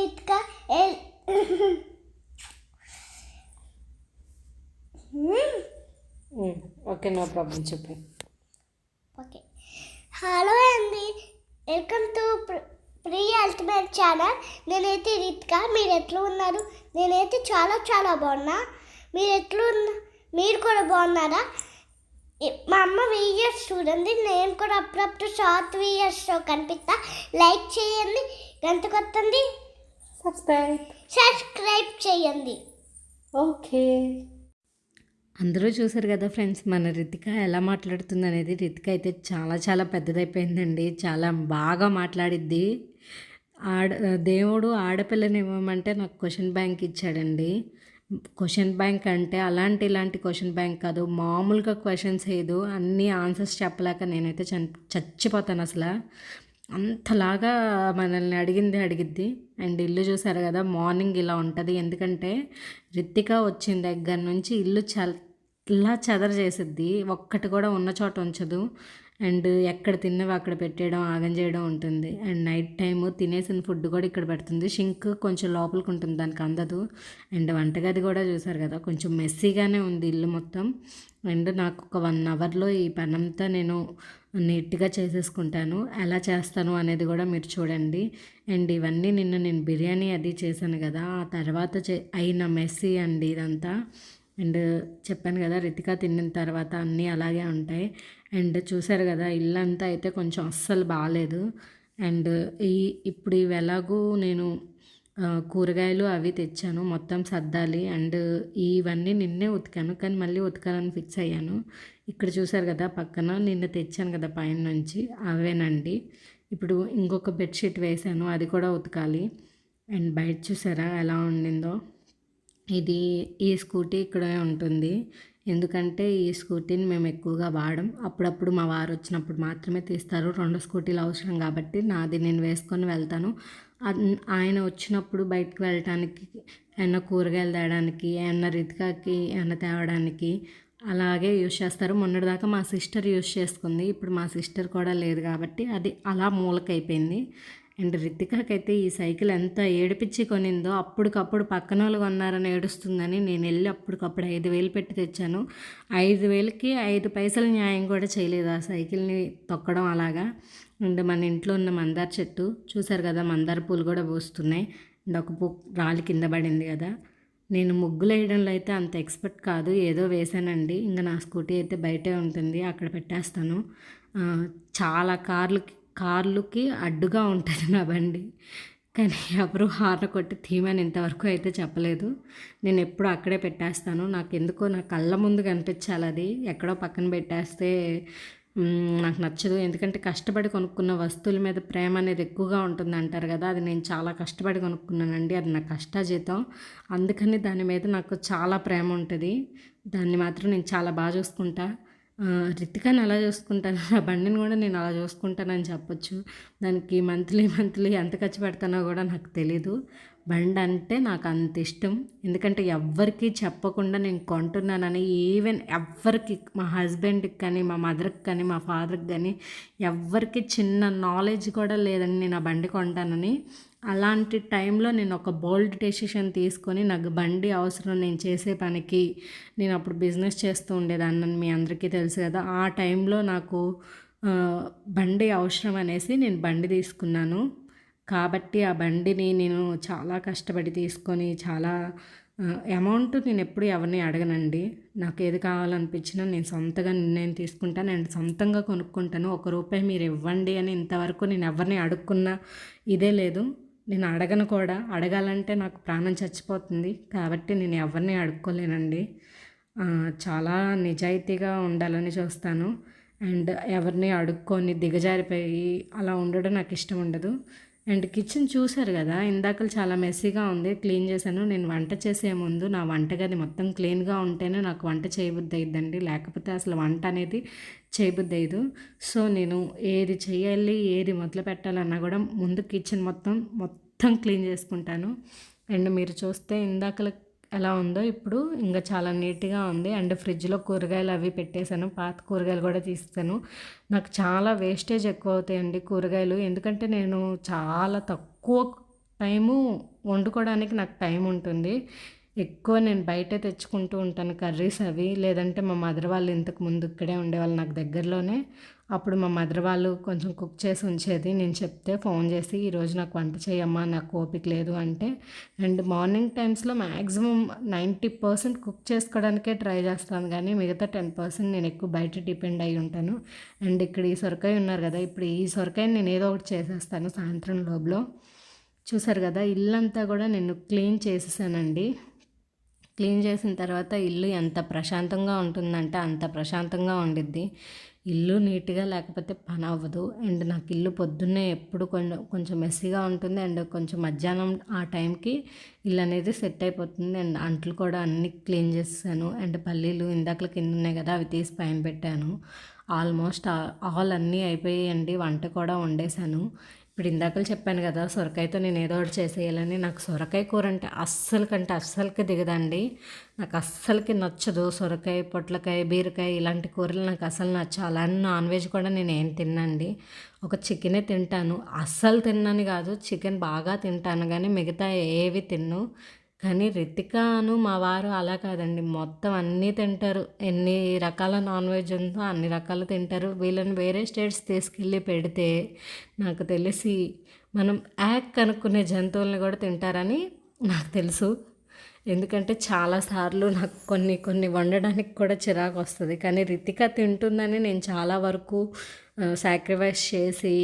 L- okay no problem చెప్పు. Okay. Hello అండి welcome to pre ultimate channel. నేనైతే రితిక మీరు ఎట్లా ఉన్నారు? నేనైతే చాలా చాలా బాగున్నా. మీరు ఎట్లా ఉన్నా మీరు కూడా బాగున్నారా? మా అమ్మ వీడియోస్ చూడండి నేను కూడా అప్పుడప్పుడు షార్ట్ వీడియోస్లో కనిపిస్తా. లైక్ చేయండి గంట కొట్టండి. సబ్స్క్రైబ్ సబ్స్క్రైబ్ చేయండి. ఓకే అందరూ చూసారు కదా ఫ్రెండ్స్ మన రితిక ఎలా మాట్లాడుతుంది అనేది రితిక అయితే చాలా చాలా పెద్దదైపోయిందండి. చాలా బాగా మాట్లాడిద్ది. ఆడ దేవుడు ఆడపిల్లని ఇవ్వమంటే నాకు క్వశ్చన్ బ్యాంక్ ఇచ్చాడండి. క్వశ్చన్ బ్యాంక్ అంటే అలాంటి ఇలాంటి క్వశ్చన్ బ్యాంక్ కాదు. మామూలుగా క్వశ్చన్స్ ఏదో అన్ని ఆన్సర్స్ చెప్పలేక నేనైతే చచ్చిపోతాను అసలు. అంతలాగా మనల్ని అడిగింది అడిగిద్ది. అండ్ ఇల్లు చూసారు కదా మార్నింగ్ ఇలా ఉంటుంది. ఎందుకంటే రిత్తిక వచ్చిన దగ్గర నుంచి ఇల్లు చల్ల చెదర చేసిద్ది ఒక్కటి కూడా ఉన్న చోట ఉంచదు. అండ్ ఎక్కడ తిన్నవి అక్కడ పెట్టేయడం ఆగం చేయడం ఉంటుంది. అండ్ నైట్ టైము తినేసిన ఫుడ్ కూడా ఇక్కడ పెడుతుంది. షింక్ కొంచెం లోపలికి ఉంటుంది దానికి అందదు. అండ్ వంటగది కూడా చూసారు కదా కొంచెం మెస్సీగానే ఉంది ఇల్లు మొత్తం. అండ్ నాకు ఒక వన్ అవర్లో ఈ పని అంతా నేను నీట్గా చేసేసుకుంటాను. ఎలా చేస్తాను అనేది కూడా మీరు చూడండి. అండ్ ఇవన్నీ నిన్న నేను బిర్యానీ అది చేశాను కదా ఆ తర్వాత చే అయిన మెస్సీ అండి ఇదంతా. అండ్ చెప్పాను కదా రితిక తిన్న తర్వాత అన్నీ అలాగే ఉంటాయి. అండ్ చూసారు కదా ఇల్లంతా అయితే కొంచెం అస్సలు బాగాలేదు అండ్ ఈ ఇప్పుడు ఇవి ఎలాగూ నేను కూరగాయలు అవి తెచ్చాను మొత్తం సర్దాలి. అండ్ ఇవన్నీ నిన్నే ఉతికాను కానీ మళ్ళీ ఉతకాలని ఫిక్స్ అయ్యాను. ఇక్కడ చూసారు కదా పక్కన నిన్న తెచ్చాను కదా పైన నుంచి అవేనండి. ఇప్పుడు ఇంకొక బెడ్షీట్ వేసాను అది కూడా ఉతకాలి. అండ్ బయట చూసారా ఎలా ఉండిందో? ఇది ఈ స్కూటీ ఇక్కడే ఉంటుంది. ఎందుకంటే ఈ స్కూటీని మేము ఎక్కువగా వాడం. అప్పుడప్పుడు మా వారు వచ్చినప్పుడు మాత్రమే తీస్తారు. రెండు స్కూటీలు అవసరం కాబట్టి నాది నేను వేసుకొని వెళ్తాను. ఆయన వచ్చినప్పుడు బయటకు వెళ్ళటానికి ఏమన్నా కూరగాయలు తేయడానికి ఏమన్నా రితికాకి ఏమన్నా తేవడానికి అలాగే యూజ్ చేస్తారు. మొన్నటిదాకా మా సిస్టర్ యూజ్ చేసుకుంది. ఇప్పుడు మా సిస్టర్ కూడా లేదు కాబట్టి అది అలా మూలకైపోయింది. అండ్ రితికాకైతే ఈ సైకిల్ ఎంత ఏడిపించి కొనిందో అప్పటికప్పుడు పక్కన వాళ్ళు కొన్నారని ఏడుస్తుందని నేను వెళ్ళి అప్పటికప్పుడు ఐదు వేలు పెట్టి తెచ్చాను. ఐదు వేలకి ఐదు పైసలు న్యాయం కూడా చేయలేదు ఆ సైకిల్ని తొక్కడం అలాగా. అండ్ మన ఇంట్లో ఉన్న మందార చెట్టు చూసారు కదా మందార పూలు కూడా పూస్తున్నాయి. అండ్ ఒక పూ రాలి కింద పడింది కదా. నేను ముగ్గులు వేయడంలో అయితే అంత ఎక్స్పర్ట్ కాదు ఏదో వేసానండి ఇంకా నా స్కూటీ అయితే బయటే ఉంటుంది అక్కడ పెట్టేస్తాను. చాలా కార్లకి కార్లుకి అడ్డుగా ఉంటుంది నా బండి. కానీ ఎవరు హార్న్ కొట్టి తీమని ఇంతవరకు అయితే చెప్పలేదు. నేను ఎప్పుడు అక్కడే పెట్టేస్తాను. నాకు ఎందుకో నా కళ్ళ ముందు కనిపించాలి అది. ఎక్కడో పక్కన పెట్టేస్తే నాకు నచ్చదు. ఎందుకంటే కష్టపడి కొనుక్కున్న వస్తువుల మీద ప్రేమ అనేది ఎక్కువగా ఉంటుంది అంటారు కదా. అది నేను చాలా కష్టపడి కొనుక్కున్నానండి. అది నా కష్టాజీతం. అందుకని దాని మీద నాకు చాలా ప్రేమ ఉంటుంది. దాన్ని మాత్రం నేను చాలా బాగా చూసుకుంటా. రితికాని అలా చూసుకుంటాను. ఆ బండిని కూడా నేను అలా చూసుకుంటానని చెప్పొచ్చు. దానికి మంత్లీ మంత్లీ ఎంత ఖర్చు పెడతానో కూడా నాకు తెలీదు. బండి అంటే నాకు అంత ఇష్టం. ఎందుకంటే ఎవ్వరికి చెప్పకుండా నేను కొంటున్నానని ఈవెన్ ఎవ్వరికి మా హస్బెండ్కి కానీ మా మదర్కి కానీ మా ఫాదర్కి కానీ ఎవ్వరికి చిన్న నాలెడ్జ్ కూడా లేదని నేను ఆ బండి కొంటానని. అలాంటి టైంలో నేను ఒక బోల్డ్ డెసిషన్ తీసుకొని నాకు బండి అవసరం నేను చేసే పనికి నేను అప్పుడు బిజినెస్ చేస్తూ ఉండేదాన్ని మీ అందరికీ తెలుసు కదా. ఆ టైంలో నాకు బండి అవసరం అనేసి నేను బండి తీసుకున్నాను. కాబట్టి ఆ బండిని నేను చాలా కష్టపడి తీసుకొని చాలా అమౌంట్ నేను ఎప్పుడు ఎవరిని అడగనండి. నాకు ఏది కావాలనిపించినా నేను సొంతగా నిర్ణయం తీసుకుంటాను అండ్ సొంతంగా కొనుక్కుంటాను. ఒక రూపాయి మీరు ఇవ్వండి అని ఇంతవరకు నేను ఎవరిని అడుక్కున్నా ఇదే లేదు. నేను అడగను కూడా. అడగాలంటే నాకు ప్రాణం చచ్చిపోతుంది. కాబట్టి నేను ఎవరిని అడుక్కోలేనండి. చాలా నిజాయితీగా ఉండాలని చూస్తాను. అండ్ ఎవరిని అడుక్కొని దిగజారిపోయి అలా ఉండడం నాకు ఇష్టం ఉండదు. అండ్ కిచెన్ చూశారు కదా ఇందాక చాలా మెస్సీగా ఉంది క్లీన్ చేశాను. నేను వంట చేసే ముందు నా వంటగది మొత్తం క్లీన్గా ఉంటేనే నాకు వంట చేయబుద్ధి అయిద్దండి లేకపోతే అసలు వంట అనేది చేయబుద్ధి అయ్యదు సో నేను ఏది చేయాలి ఏది మొదలు పెట్టాలన్నా కూడా ముందు కిచెన్ మొత్తం మొత్తం క్లీన్ చేసుకుంటాను. అండ్ మీరు చూస్తే ఇందాకల ఎలా ఉందో ఇప్పుడు ఇంకా చాలా నీట్గా ఉంది. అండ్ ఫ్రిడ్జ్లో కూరగాయలు అవి పెట్టేశాను. పాత కూరగాయలు కూడా తీస్తాను నాకు చాలా వేస్టేజ్ ఎక్కువ అవుతాయండి కూరగాయలు. ఎందుకంటే నేను చాలా తక్కువ టైము వండుకోవడానికి నాకు టైం ఉంటుంది. ఎక్కువ నేను బయటే తెచ్చుకుంటూ ఉంటాను కర్రీస్ అవి. లేదంటే మా మదర్ వాళ్ళు ఇంతకు ముందు ఇక్కడే ఉండేవాళ్ళు నాకు దగ్గరలోనే. అప్పుడు మా మదర్ వాళ్ళు కొంచెం కుక్ చేసి ఉంచేది. నేను చెప్తే ఫోన్ చేసి ఈరోజు నాకు వంట చేయమ్మా నాకు ఓపిక లేదు అంటే. అండ్ మార్నింగ్ టైమ్స్లో మ్యాక్సిమం నైంటీ పర్సెంట్ కుక్ చేసుకోవడానికే ట్రై చేస్తాను. కానీ మిగతా టెన్ పర్సెంట్ నేను ఎక్కువ బయట డిపెండ్ అయి ఉంటాను. అండ్ ఇక్కడ ఈ సొరకాయ ఉన్నారు కదా ఇప్పుడు ఈ సొరకాయ నేను ఏదో ఒకటి చేసేస్తాను సాయంత్రం లోపల. చూసారు కదా ఇల్లంతా కూడా నేను క్లీన్ చేసేసానండి. క్లీన్ చేసిన తర్వాత ఇల్లు ఎంత ప్రశాంతంగా ఉంటుందంటే అంత ప్రశాంతంగా ఉండిద్ది. ఇల్లు నీట్గా లేకపోతే పని అవ్వదు. అండ్ నాకు ఇల్లు పొద్దున్నే ఎప్పుడు కొంచెం కొంచెం మెస్సీగా ఉంటుంది. అండ్ కొంచెం మధ్యాహ్నం ఆ టైంకి ఇల్లు అనేది సెట్ అయిపోతుంది. అండ్ అంట్లు కూడా అన్నీ క్లీన్ చేసాను అండ్ పల్లీలు ఇందాకల కింద ఉన్నాయి కదా అవి తీసి పైన పెట్టాను. ఆల్మోస్ట్ ఆల్ అన్నీ అయిపోయాయండి. వంట కూడా వండేశాను ఇప్పుడు ఇందాకలు చెప్పాను కదా సొరకాయతో నేను ఏదో ఒకటి చేసేయాలని. నాకు సొరకాయ కూర అంటే అస్సలు కంటే అస్సలకి దిగదండి. నాకు అస్సలకి నచ్చదు సొరకాయ పొట్లకాయ బీరకాయ ఇలాంటి కూరలు నాకు అసలు నచ్చవు. అలానే నాన్ వెజ్ కూడా నేను ఏం తిన్నండి. ఒక చికెనే తింటాను. అస్సలు తిన్నాను కాదు చికెన్ బాగా తింటాను. కానీ మిగతా ఏవి తిన్ను. కానీ రితికాను మా వారు అలా కాదండి. మొత్తం అన్నీ తింటారు. ఎన్ని రకాల నాన్ వెజ్ ఉందో అన్ని రకాలు తింటారు. వీళ్ళని వేరే స్టేట్స్ తీసుకెళ్ళి పెడితే నాకు తెలిసి మనం యాక్ కనుక్కునే జంతువుల్ని కూడా తింటారని నాకు తెలుసు. ఎందుకంటే చాలాసార్లు నాకు కొన్ని కొన్ని వండడానికి కూడా చిరాకు వస్తుంది. కానీ రితిక తింటుందని నేను చాలా వరకు సాక్రిఫైస్ చేసి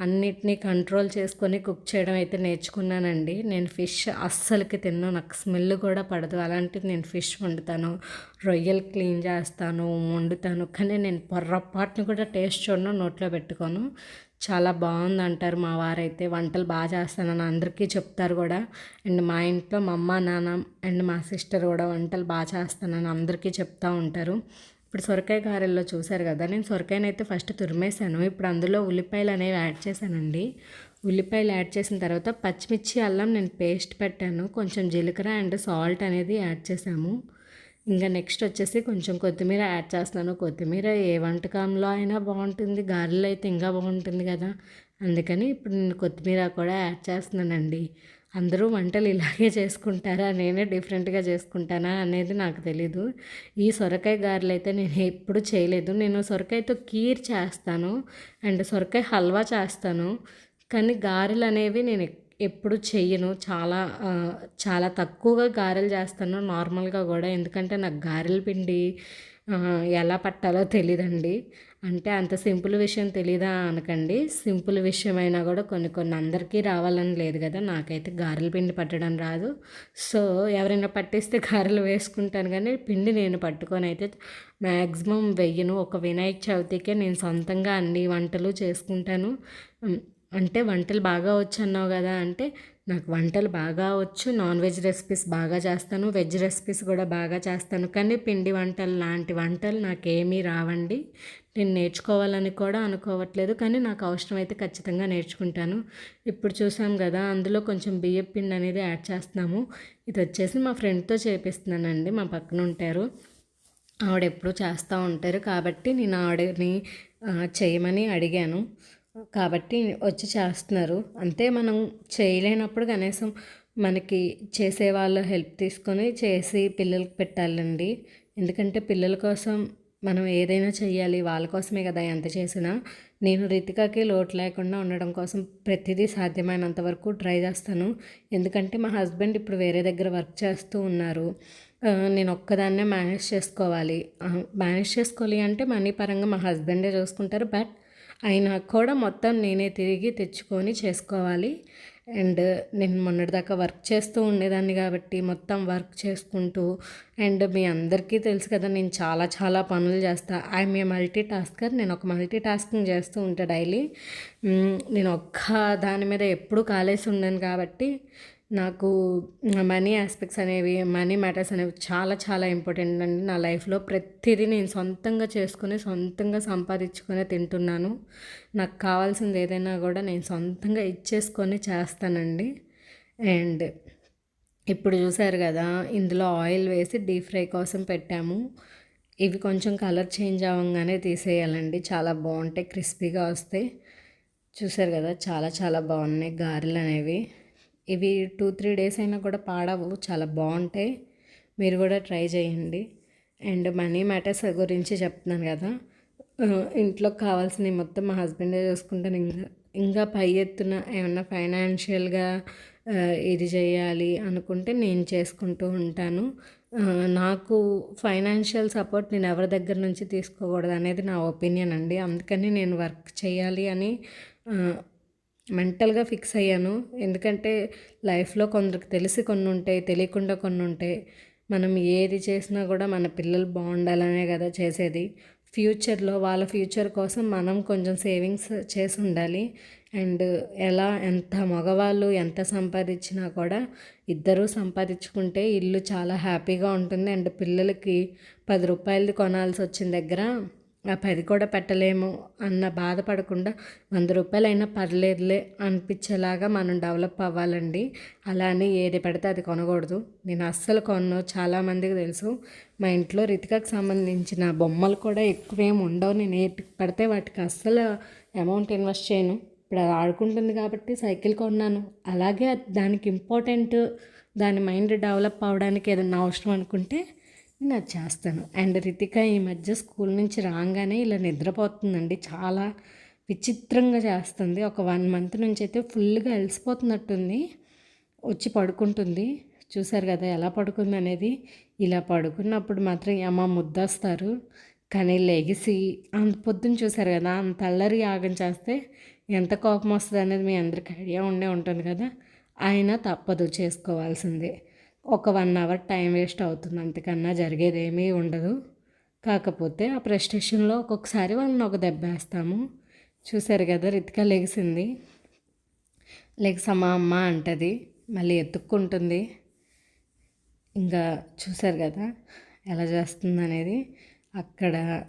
అన్నిటినీ కంట్రోల్ చేసుకొని కుక్ చేయడం అయితే నేర్చుకున్నానండి. నేను ఫిష్ అస్సలకి తిన్ను నాకు స్మెల్ కూడా పడదు. అలాంటిది నేను ఫిష్ వండుతాను రొయ్యలు క్లీన్ చేస్తాను వండుతాను. కానీ నేను పొర్రపాటును కూడా టేస్ట్ చూడను నోట్లో పెట్టుకోను. చాలా బాగుంది అంటారు మా వారైతే. వంటలు బాగా చేస్తానని అందరికీ చెప్తారు కూడా. అండ్ మా ఇంట్లో మా అమ్మ నాన్న అండ్ మా సిస్టర్ కూడా వంటలు బాగా చేస్తానని అందరికీ చెప్తూ ఉంటారు. ఇప్పుడు సొరకాయ గారెల్లో చూశారు కదా నేను సొరకాయని అయితే ఫస్ట్ తురిమేశాను. ఇప్పుడు అందులో ఉల్లిపాయలు అనేవి యాడ్ చేశానండి. ఉల్లిపాయలు యాడ్ చేసిన తర్వాత పచ్చిమిర్చి అల్లం నేను పేస్ట్ పెట్టాను. కొంచెం జీలకర్ర అండ్ సాల్ట్ అనేది యాడ్ చేసాము ఇంకా నెక్స్ట్ వచ్చేసి కొంచెం కొత్తిమీర యాడ్ చేస్తున్నాను. కొత్తిమీర ఏ వంటకంలో అయినా బాగుంటుంది. గారెలు అయితే ఇంకా బాగుంటుంది కదా. అందుకని ఇప్పుడు నేను కొత్తిమీర కూడా యాడ్ చేస్తున్నానండి. అందరూ వంటలు ఇలాగే చేసుకుంటారా? నేనే డిఫరెంట్గా చేసుకుంటానా అనేది నాకు తెలీదు. ఈ సొరకాయ గారెలు అయితే నేను ఎప్పుడు చేయలేదు. నేను సొరకాయతో కీర్ చేస్తాను అండ్ సొరకాయ హల్వా చేస్తాను. కానీ గారెలు అనేవి నేను ఎప్పుడు చెయ్యను. చాలా చాలా తక్కువగా గారెలు చేస్తాను. నార్మల్గా కూడా. ఎందుకంటే నాకు గారెల పిండి ఎలా పట్టాలో తెలియదండి అంటే అంత సింపుల్ విషయం తెలీదా అనకండి. సింపుల్ విషయమైనా కూడా కొన్ని కొన్ని అందరికీ రావాలని లేదు కదా. నాకైతే గారెల పిండి పట్టడం రాదు. సో ఎవరైనా పట్టిస్తే గారెలు వేసుకుంటాను కానీ పిండి నేను పట్టుకొని అయితే మ్యాక్సిమం వెయ్యను. ఒక వినాయక చవితికే నేను సొంతంగా అన్ని వంటలు చేసుకుంటాను. అంటే వంటలు బాగా వచ్చు అన్నావు కదా అంటే నాకు వంటలు బాగా వచ్చు నాన్ వెజ్ రెసిపీస్ బాగా చేస్తాను వెజ్ రెసిపీస్ కూడా బాగా చేస్తాను. కానీ పిండి వంటలు లాంటి వంటలు నాకేమీ రావండి. నేను నేర్చుకోవాలని కూడా అనుకోవట్లేదు కానీ నాకు అవసరమైతే ఖచ్చితంగా నేర్చుకుంటాను. ఇప్పుడు చూసాం కదా అందులో కొంచెం బియ్యం పిండి అనేది యాడ్ చేస్తున్నాము. ఇది వచ్చేసి మా ఫ్రెండ్తో చేపిస్తున్నానండి మా పక్కన ఉంటారు. ఆవిడ ఎప్పుడూ చేస్తూ ఉంటారు కాబట్టి నేను ఆవిడని చేయమని అడిగాను. కాబట్టి వచ్చి చేస్తున్నారు. అంతే మనం చేయలేనప్పుడు కనీసం మనకి చేసే వాళ్ళ హెల్ప్ తీసుకొని చేసి పిల్లలకు పెట్టాలండి. ఎందుకంటే పిల్లల కోసం మనం ఏదైనా చేయాలి వాళ్ళ కోసమే కదా ఎంత చేసినా. నేను రితికాకి లోటు లేకుండా ఉండడం కోసం ప్రతిదీ సాధ్యమైనంత వరకు ట్రై చేస్తాను. ఎందుకంటే మా హస్బెండ్ ఇప్పుడు వేరే దగ్గర వర్క్ చేస్తూ ఉన్నారు. నేను ఒక్కదాన్నే మేనేజ్ చేసుకోవాలి. మేనేజ్ చేసుకోవాలి అంటే మనీ పరంగా మా హస్బెండే చూసుకుంటారు. బట్ అయినా కూడా మొత్తం నేనే తిరిగి తెచ్చుకొని చేసుకోవాలి. అండ్ నేను మొన్నటిదాకా వర్క్ చేస్తూ ఉండేదాన్ని కాబట్టి మొత్తం వర్క్ చేసుకుంటూ అండ్ మీ అందరికీ తెలుసు కదా నేను చాలా చాలా పనులు చేస్తా. ఐఎమ్ ఏ మల్టీ టాస్కర్ నేను ఒక మల్టీ టాస్కింగ్ చేస్తూ ఉంటా డైలీ. నేను ఒక్క దాని మీద ఎప్పుడూ కాలేసి ఉండను కాబట్టి నాకు మనీ ఆస్పెక్ట్స్ అనేవి మనీ మ్యాటర్స్ అనేవి చాలా చాలా ఇంపార్టెంట్ అండి నా లైఫ్లో. ప్రతిదీ నేను సొంతంగా చేసుకుని సొంతంగా సంపాదించుకునే తింటున్నాను. నాకు కావాల్సింది ఏదైనా కూడా నేను సొంతంగా ఇచ్చేసుకొని చేస్తానండి. అండ్ ఇప్పుడు చూసారు కదా ఇందులో ఆయిల్ వేసి డీప్ ఫ్రై కోసం పెట్టాము. ఇవి కొంచెం కలర్ చేంజ్ అవ్వగానే తీసేయాలండి. చాలా బాగుంటాయి క్రిస్పీగా వస్తాయి. చూసారు కదా చాలా చాలా బాగున్నాయి గారెలు అనేవి. ఇవి టూ త్రీ డేస్ అయినా కూడా పాడవు. చాలా బాగుంటాయి మీరు కూడా ట్రై చేయండి. అండ్ మనీ మ్యాటర్స్ గురించి చెప్తున్నాను కదా. ఇంట్లోకి కావాల్సినవి మొత్తం మా హస్బెండే చూసుకుంటాను ఇంకా ఇంకా పై ఎత్తున ఏమన్నా ఫైనాన్షియల్గా ఇది చేయాలి అనుకుంటే నేను చేసుకుంటూ ఉంటాను. నాకు ఫైనాన్షియల్ సపోర్ట్ నేను ఎవరి దగ్గర నుంచి తీసుకోకూడదు అనేది నా ఒపీనియన్ అండి. అందుకని నేను వర్క్ చేయాలి అని మెంటల్గా ఫిక్స్ అయ్యాను. ఎందుకంటే లైఫ్లో కొందరికి తెలిసి కొన్ని ఉంటాయి తెలియకుండా కొన్ని ఉంటాయి. మనం ఏది చేసినా కూడా మన పిల్లలు బాగుండాలనే కదా చేసేది. ఫ్యూచర్లో వాళ్ళ ఫ్యూచర్ కోసం మనం కొంచెం సేవింగ్స్ చేసి ఉండాలి. అండ్ ఎలా ఎంత మగవాళ్ళు ఎంత సంపాదించినా కూడా ఇద్దరూ సంపాదించుకుంటే ఇల్లు చాలా హ్యాపీగా ఉంటుంది. అండ్ పిల్లలకి పది రూపాయలది కొనాల్సి వచ్చిన దగ్గర ఆ పది కూడా పెట్టలేము అన్న బాధపడకుండా వంద రూపాయలు అయినా పర్లేదులే అనిపించేలాగా మనం డెవలప్ అవ్వాలండి. అలా అని ఏది పడితే అది కొనకూడదు. నేను అస్సలు కొన్ను చాలామందికి తెలుసు. మా ఇంట్లో రితికకు సంబంధించిన బొమ్మలు కూడా ఎక్కువేమి ఉండవు. నేను ఏటి పడితే వాటికి అస్సలు అమౌంట్ ఇన్వెస్ట్ చేయను. ఇప్పుడు అది ఆడుకుంటుంది కాబట్టి సైకిల్ కొన్నాను. అలాగే దానికి ఇంపార్టెంట్ దాని మైండ్ డెవలప్ అవ్వడానికి ఏదైనా అవసరం అనుకుంటే నేను అది చేస్తాను. అండ్ రితిక ఈ మధ్య స్కూల్ నుంచి రాగానే ఇలా నిద్రపోతుందండి. చాలా విచిత్రంగా చేస్తుంది. ఒక వన్ మంత్ నుంచి అయితే ఫుల్గా అలసిపోతున్నట్టుంది. వచ్చి పడుకుంటుంది. చూసారు కదా ఎలా పడుకుంది అనేది. ఇలా పడుకున్నప్పుడు మాత్రం అమ్మ ముద్దస్తారు. కానీ లెగిసి అంత పొద్దున్న చూసారు కదా అంత అల్లరి యాగం చేస్తే ఎంత కోపం వస్తుంది అనేది మీ అందరికీ ఐడియా ఉండే ఉంటుంది కదా. అయినా తప్పదు చేసుకోవాల్సిందే. ఒక వన్ అవర్ టైం వేస్ట్ అవుతుంది. అంతకన్నా జరిగేది ఏమీ ఉండదు. కాకపోతే ఆ ప్రెస్టేషన్లో ఒక్కొక్కసారి వాళ్ళని ఒక దెబ్బ వేస్తాము. చూసారు కదా రితిక లెగిసింది. లెగ్సమ్మా అమ్మ అంటది. మళ్ళీ ఎత్తుక్కుంటుంది. ఇంకా చూసారు కదా ఎలా చేస్తుంది అనేది అక్కడ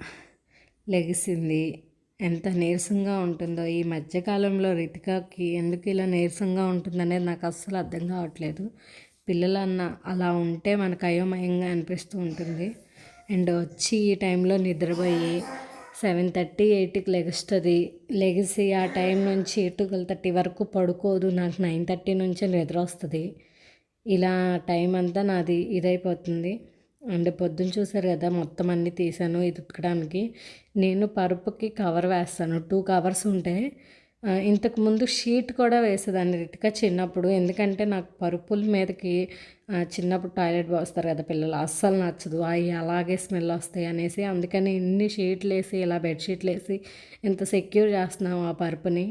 లెగిసింది. ఎంత నీరసంగా ఉంటుందో. ఈ మధ్యకాలంలో రితికాకి ఎందుకు ఇలా నీరసంగా ఉంటుందనేది నాకు అస్సలు అర్థం కావట్లేదు. పిల్లలన్న అలా ఉంటే మనకు అయోమయంగా అనిపిస్తూ ఉంటుంది. అండ్ వచ్చి ఈ టైంలో నిద్రపోయి సెవెన్ థర్టీ ఎయిట్కి లెగుస్తుంది. లెగిసి ఆ టైం నుంచి ట్వెల్వ్ థర్టీ వరకు పడుకోదు. నాకు నైన్ థర్టీ నుంచి నిద్ర వస్తుంది. ఇలా టైం అంతా నాది ఇదైపోతుంది. అండ్ పొద్దున్న చూసారు కదా మొత్తం అన్నీ తీసాను ఇది ఉతకడానికి. నేను పరుపుకి కవర్ వేస్తాను. టూ కవర్స్ ఉంటాయి ఇంతకుముందు ఇంతకు ముందు షీట్ కూడా వేసేదాన్ని రిటిక చిన్నప్పుడు. ఎందుకంటే నాకు పరుపుల మీదకి చిన్నప్పుడు టాయిలెట్ పోస్తారు కదా పిల్లలు అస్సలు నచ్చదు. అవి అలాగే స్మెల్ వస్తాయి అనేసి అందుకని ఇన్ని షీట్లు వేసి ఇలా బెడ్షీట్లు వేసి ఇంత సెక్యూర్ చేస్తున్నాం ఆ పరుపుని.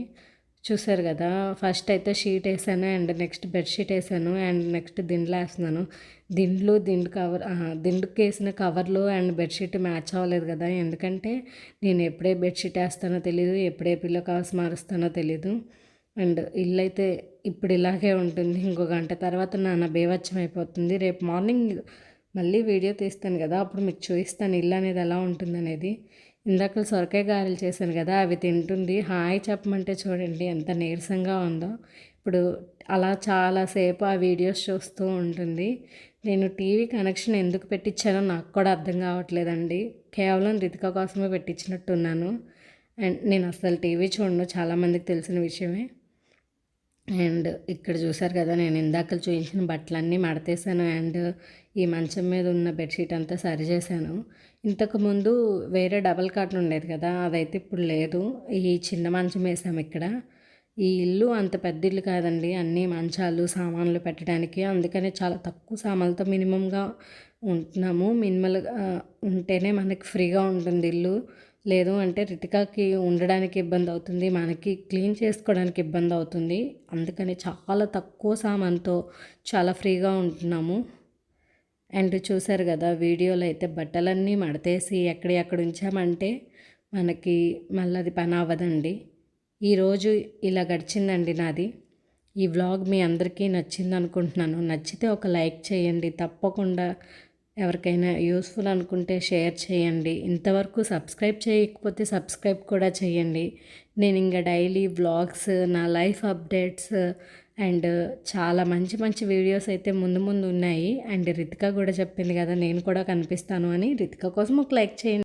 చూసారు కదా. ఫస్ట్ అయితే షీట్ వేసాను అండ్ నెక్స్ట్ బెడ్షీట్ వేసాను అండ్ నెక్స్ట్ దిండ్లు వేస్తున్నాను. దిండ్లు దిండు కవర్ దిండుకి వేసిన కవర్లు అండ్ బెడ్షీట్ మ్యాచ్ అవ్వలేదు కదా. ఎందుకంటే నేను ఎప్పుడే బెడ్షీట్ వేస్తానో తెలియదు ఎప్పుడే పిల్లో కవర్స్ మారుస్తానో తెలియదు అండ్ ఇల్లు అయితే ఇప్పుడు ఇలాగే ఉంటుంది. ఇంకో గంట తర్వాత నాన్న బేవచ్చం అయిపోతుంది. రేపు మార్నింగ్ మళ్ళీ వీడియో తీస్తాను కదా. అప్పుడు మీకు చూపిస్తాను ఇల్లు అనేది ఎలా ఉంటుంది అనేది ఇందాక సొరకాయ గారెలు చేశాను కదా అవి తింటుంది. హాయ్ చెప్పమంటే చూడండి ఎంత నీరసంగా ఉందో. ఇప్పుడు అలా చాలాసేపు ఆ వీడియోస్ చూస్తూ ఉంటుంది. నేను టీవీ కనెక్షన్ ఎందుకు పెట్టించానో నాకు కూడా అర్థం కావట్లేదండి. కేవలం రితిక కోసమే పెట్టించినట్టున్నాను. అండ్ నేను అసలు టీవీ చూడను చాలామందికి తెలిసిన విషయమే. అండ్ ఇక్కడ చూసారు కదా నేను ఇందాక చూపించిన బట్టలన్నీ మడతేసాను అండ్ ఈ మంచం మీద ఉన్న బెడ్షీట్ అంతా సరి చేశాను ఇంతకుముందు వేరే డబల్ కాటన్ ఉండేది కదా అదైతే ఇప్పుడు లేదు. ఈ చిన్న మంచం వేసాము ఇక్కడ. ఈ ఇల్లు అంత పెద్ద ఇల్లు కాదండి అన్ని మంచాలు సామాన్లు పెట్టడానికి. అందుకనే చాలా తక్కువ సామాన్లతో మినిమంగా ఉంటున్నాము. మినిమల్గా ఉంటేనే మనకి ఫ్రీగా ఉంటుంది ఇల్లు. లేదు అంటే రితికాకి ఉండడానికి ఇబ్బంది అవుతుంది మనకి క్లీన్ చేసుకోవడానికి ఇబ్బంది అవుతుంది. అందుకని చాలా తక్కువ సామాన్తో చాలా ఫ్రీగా ఉంటున్నాము. అండ్ చూశారు కదా వీడియోలో అయితే బట్టలన్నీ మడతేసి ఎక్కడెక్కడ ఉంచామంటే మనకి మళ్ళీ అది పని అవ్వదండి. ఈరోజు ఇలా గడిచిందండి నాది. ఈ వ్లాగ్ మీ అందరికీ నచ్చింది అనుకుంటున్నాను నచ్చితే ఒక లైక్ చేయండి. తప్పకుండా ఎవరికైనా యూస్ఫుల్ అనుకుంటే షేర్ చేయండి. ఇంతవరకు సబ్స్క్రైబ్ చేయకపోతే సబ్స్క్రైబ్ కూడా చేయండి. నేను ఇంకా డైలీ వ్లాగ్స్ నా లైఫ్ అప్డేట్స్ అండ్ చాలా మంచి మంచి వీడియోస్ అయితే ముందు ముందు ఉన్నాయి. అండ్ రితిక కూడా చెప్పింది కదా నేను కూడా కనిపిస్తాను అని. రితిక కోసం ఒక లైక్ చేయండి.